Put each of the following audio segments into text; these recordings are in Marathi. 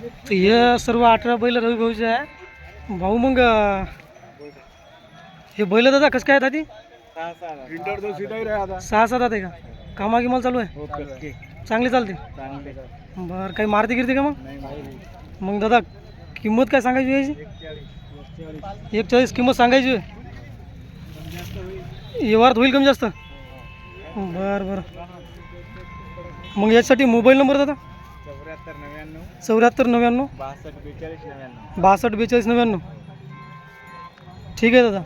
तर हे सर्व अठरा बैल रवी भाऊचे आहे. भाऊ मग हे बैल दादा कसं काय आहेत आधी सहा सात आहे का? कामा गिमाल चालू आहे? चांगली चालते. बरं काही मारती गिरते का मग? मग दादा किंमत काय सांगायची याची? एक चाळीस किंमत सांगायची व्यवहारात होईल कमी जास्त? बरं बरं. मग याच्यासाठी मोबाईल नंबर दादा? चौऱ्याहत्तर नव्याण्णव. चौऱ्याहत्तर नव्याण्णव? बासष्ट बेचाळीस नव्याण्णव. बासष्ट बेचाळीस नव्याण्णव. ठीक आहे दादा.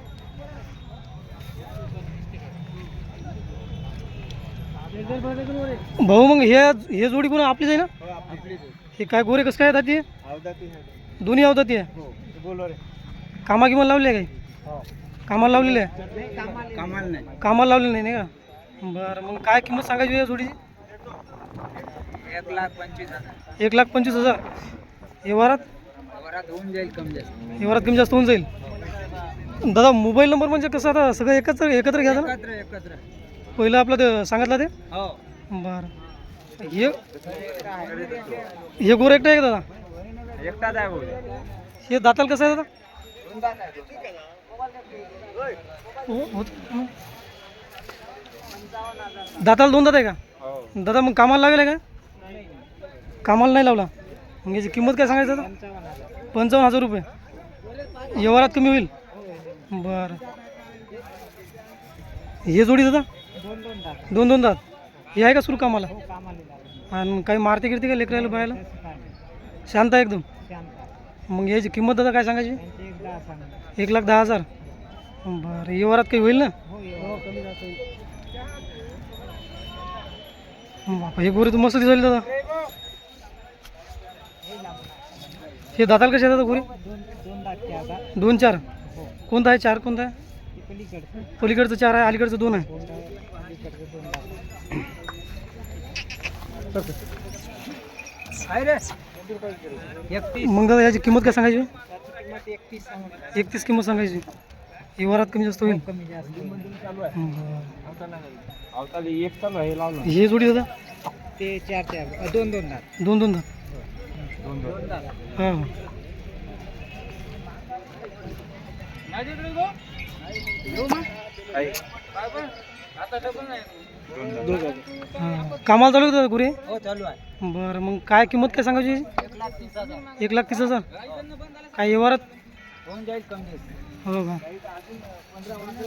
भाऊ मग हे हे जोडी कोण आपलीच आहे ना? हो हे काय गोरे कसं काय येतात ते? अवदाती आहे. दोन्ही आवतात ते हो बोलो रे कामा किंमत लावली आहे काही हो. कामाला लावलेले आहे? कमाल नाही. कामाला लावलेलं नाही नाही का? बरं मग काय किंमत सांगायची या जोडीची? एक लाख पंचवीस हजार. एक लाख पंचवीस हजार. व्यवहारात वरात? होऊन जाईल कमी जास्त. व्यवहारात कमी जास्त होऊन जाईल. दादा मोबाईल नंबर म्हणजे कसं आता सगळं एकत्र एकत्र घ्यायचं ना एकत्र एकत्र. पहिलं आपलं ते सांगितलं ते? हो. बरं. हे हे गोर एकटं आहे का दादा? एकटाच आहे हे दाताल कसं आहे दादा? हो होत दाताला दोन दात आहे का? हो. दादा मग कामाला लावेल आहे का? कामाला नाही लावला. मग याची किंमत काय सांगायचं दादा पंचावन्न हजार रुपये. व्यवहारात कमी होईल? बरं. हे जोडी दादा दोन दोन दात. हे आहे का सुरू कामाला? आणि काही मारते गिरते का लेकरायला बायला शांत आहे एकदम. मग याची किंमत दादा काय सांगायची? एक लाख दहा हजार. बरं व्यवहारात काही होईल ना? बापा हे गोरे तर मस्त दिसायला दादा हे दाताल कसे दादा गोरे? दोन चार. कोणता आहे? चार कोणता आहे? पलीकडचं चार आहे अलीकडचं दोन आहे. मग दादा याची किंमत काय सांगायची? एकतीस किंमत सांगायची. व्यवहारात कमी जास्त होईल. कमी जास्त चालू आहे बरं. अवताली एक चालू आहे लावलं. हे जोडी दादा? ते चार चार दोन दोन दात. दोन दोन दात. दोन दोन दात हां हां कामाला चालू होतं गोरे हो चालू आहे बरं मग काय किंमत काय सांगायची याची? एक लाख तीस हजार एक लाख तीस हजार काय व्यवहारात होऊन जाईल कमी जास्त हो का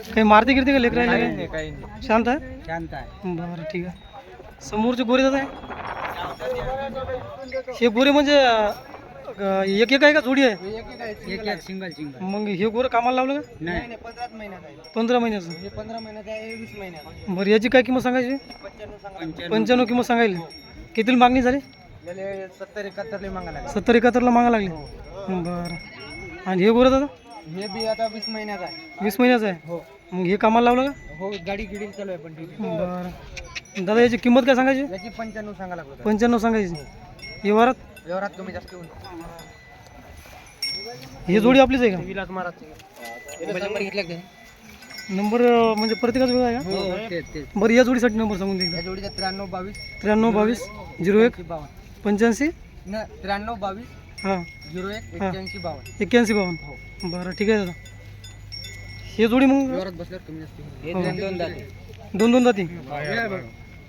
काही मारती गिरती का लेकरायला काही काय नाही काही नाही शांत आहे शांत आहे बरं ठीक आहे समोरचे गोरे दादा आहे हे गोरे म्हणजे अं, एक एक आहे का जोडी आहे? एक एक सिंगल सिंगल मग हे गोरं कामाला लावलं का? नाही. पंधराच महिन्यात आहे. पंधरा महिन्याचं. हे पंधरा महिन्यात आहे वीस महिन्यात बरं याची काय किंमत सांगायची? पंच्याण्णव सांगा. पंच्याण्णव. किंमत सांगायली. किती मागणी झाली? त्याला सत्तर एकाहत्तरले मागा लागेल. सत्तर एकाहत्तरला मागा लागली. बरं. आणि हे गोरं दादा? हे बी आता वीस महिन्यात आहे. वीस महिन्याचं आहे? हो. मग हे कामाला लावलं हो गाडी गिडी चालू आहे पण ठीक का बरं. दादा याची किंमत काय सांगायची? याची पंच्याण्णव सांगा लागलो पंच्याण्णव सांगायची. व्यवहारात? व्यवहारात कमी जास्त होऊन. हे जोडी आपलीच आहे का? विलास महाराज नंबर घेतला का? नंबर अं, म्हणजे प्रत्येकाचा वेगळा आहे हो तेच तेच. का बरं या जोडीसाठी नंबर सांगून दे या जोडीचा त्र्याण्णव बावीस. त्र्याण्णव बावीस झिरो एक बावन्न. पंच्याऐंशी? न त्र्याण्णव बावीस हां. झिरो एक हा. एक्क्याऐंशी बावन्न. एक्क्याऐंशी बावन्न. हो. बरं ठीक आहे दादा. हे जोडी मग व्यवहारात बसल्यावर कमी जास्त होईल. हो. हे दोन जाते दोन दोन जाती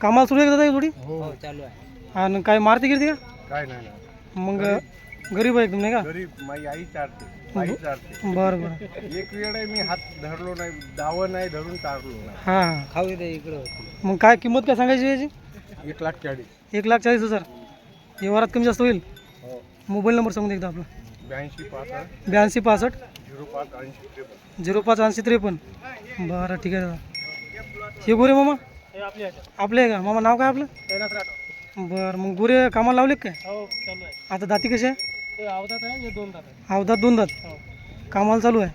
कामाला सुरू आहे का दादा ही जोडी? हो. चालू आहे. आणि काय मारती गिरती का? काय नाही मग गरीब. आहे नाही का? गरीब माझी आई चारते. आई चारते. बरं बरं. एक वेळ आहे मी हात धरलो नाही दावं नाही धरून चारलो नाही. हां. हां खाऊ दे इकडं. मग काय किंमत काय सांगायची याची? एक लाख चाळीस. एक लाख चाळीस हजार. व्यवहारात कमी जास्त होईल? हो. मोबाईल नंबर सांगून दे एकदा आपला. ब्याऐंशी पासष्ट ब्याऐंशी पासष्ट. झिरो पाच ऐंशी त्रेपन्न. झिरो पाच ऐंशी त्रेपन्न. बरं ठीक आहे दादा. हे गोरे मामा? आपले आहे. का? मामा नाव काय आपलं? बरं मग गोरे कामाला लावले का काय? हो चालू आहे. आता दाती कसे आहे? हे दोन दात आहे. अवधात दोन दात? हो. कामाला चालू आहे?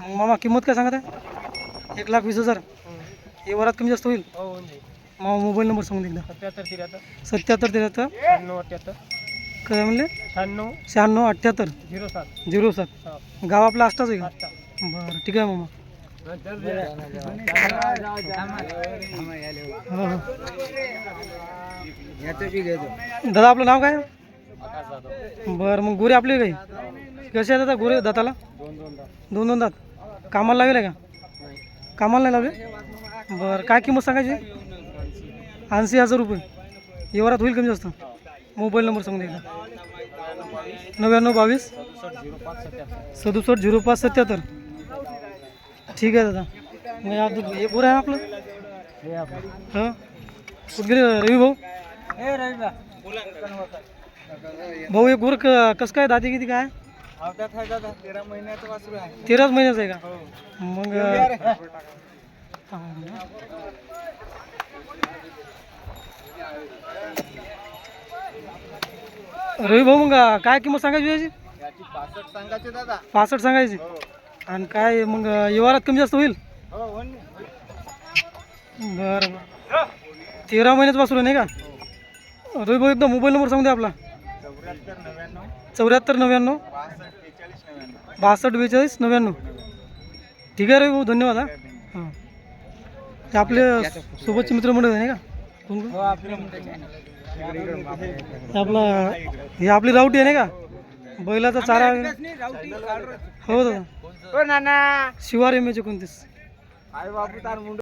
मग मामा किंमत काय सांगत आहे? एक लाख वीस हजार. व्यवहारात कमी जास्त होईल? हो होऊन जाईल. मामा मोबाईल नंबर सांगून दे एकदा. सत्याहत्तर त्र्याहत्तर. सत्याहत्तर त्र्याहत्तर. शहाण्णव अठ्ठ्याहत्तर काय म्हणले? शहाण्णव. शहाण्णव अठ्ठ्याहत्तर झिरो सात. झिरो सात. हो. गाव आपलं आष्टाच आहे का बरं ठीक आहे मामा. हो हो दादा आपलं नाव काय? बरं मग गोरे आपले काही? कसे आहेत दादा गोरे दाताला? दोन दोन दात. कामाला लावले का? कामाला नाही लावले? बरं काय किंमत सांगायची? ऐंशी हजार रुपये. येवरात होईल कमी जास्त? मोबाईल नंबर सांगून द्या एकदा. नव्याण्णव बावीस. सदुसष्ट झिरो पाच सत्याहत्तर. ठीक आहे दादा. मग या हे गोरं आहे ना आपलं? हां? कुठं गेले? रवी भाऊ? हे भाऊ हे गोर क कसं काय? दादी किती काय? तेरा तेराच महिन्याचं आहे का? मग रवी भाऊ मग काय किंमत सांगायची याची याची? पासष्ट सांगायची. हो आणि काय मग व्यवहारात कमी जास्त होईल? हो हो. बरं बरं. तेरा महिन्याचं वासरू नाही का? रवी भाऊ एकदा मोबाईल नंबर सांगू द्या आपला. चौऱ्याहत्तर नव्याण्णव. बासष्ट बेचाळीस नव्याण्णव. ठीक आहे रवी भाऊ धन्यवाद हा. हां. ते आपले सोबतचे मित्रमंडळ आहे नाही का? कोण कोण? हो आपले हे आपला हे आपली रावटी आहे नाही का? बैलाचा चारा हो दादा हो नाना. शिवार एम एचे कोणतेच? आई बाबू तार मुंड